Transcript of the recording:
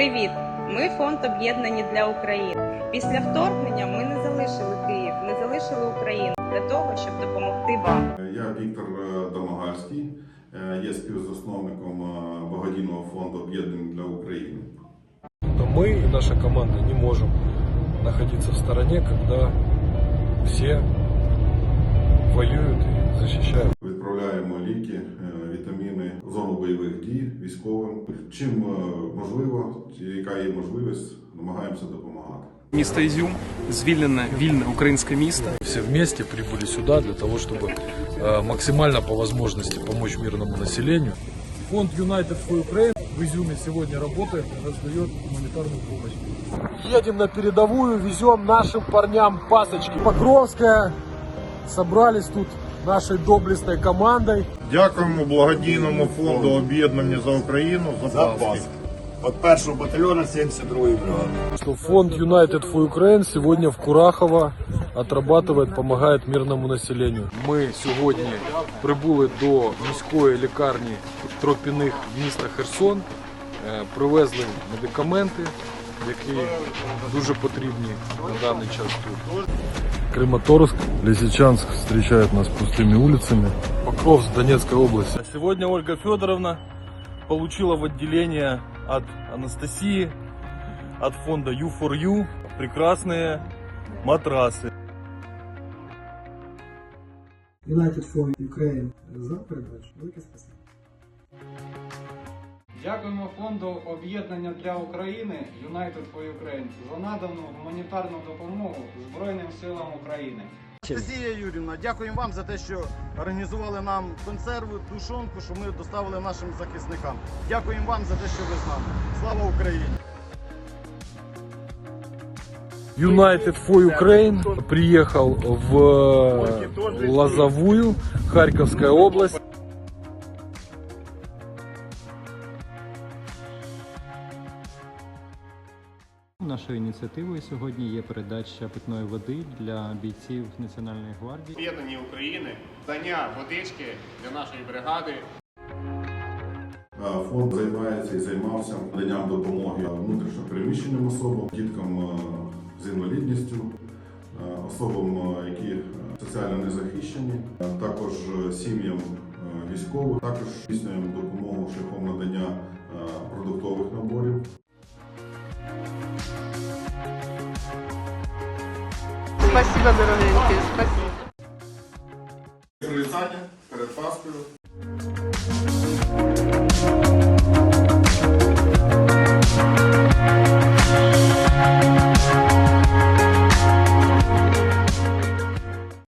Привіт! Ми фонд об'єднані для України. Після вторгнення ми не залишили Київ, не залишили Україну для того, щоб допомогти вам. Я Віктор е, Домагальський, е, є співзасновником е, благодійного фонду об'єднання для України. Но мы и наша команда не можем находиться в стороне, когда все воюют и защищают. Відправляємо ліки, зону бойових дій військовим. Чим е, можливо, яка є можливість, намагаємося допомагати. Місто Ізюм звільнене вільне українське місто. Все вместе прибыли сюда для того, чтобы э, максимально по возможности помочь мирному населению. Фонд United for Ukraine в Изюме сегодня работает, раздает гуманитарную помощь. Едем на передовую, везем нашим парням пасочки. Покровская, собрались тут нашей доблестной командой. Дякуємо благодійному фонду об'єднання за Україну за паски. От першого батальйону 72-ї бригади. Фонд United for Ukraine сегодня в Курахово отрабатывает, помогает мирному населению. Ми сьогодні прибули до міської лікарні Тропіних міста Херсон, е, привезли медикаменти, які дуже потрібні на даний час тут. Краматорск, Лисичанск встречают нас пустыми улицами. Покровск, Донецкая область. Сегодня Ольга Федоровна получила в отделение от Анастасии, от фонда U4U прекрасные матрасы. United for Ukraine за передачу. Велике спасибо. Дякуємо фонду об'єднання для України United for Ukraine за надану гуманітарну допомогу Збройним силам України. Анастасія Юрівна, дякуємо вам за те, що організували нам консерви, тушонку, що ми доставили нашим захисникам. Дякуємо вам за те, що ви з нами. Слава Україні! United for Ukraine приехал в Лозовую, Харьковская область. Нашою ініціативою сьогодні є передача питної води для бійців Національної гвардії. об'єднані України, дання водички для нашої бригади. Фонд займається і займався наданням допомоги внутрішньопереміщеним особам, діткам з інвалідністю, особам, які е, соціально незахищені, також е, сім'ям е, військових. Також здійснюємо допомогу шляхом надання продуктових наборів. Спасибо, дорогенький, спасибо. Перед Паскою.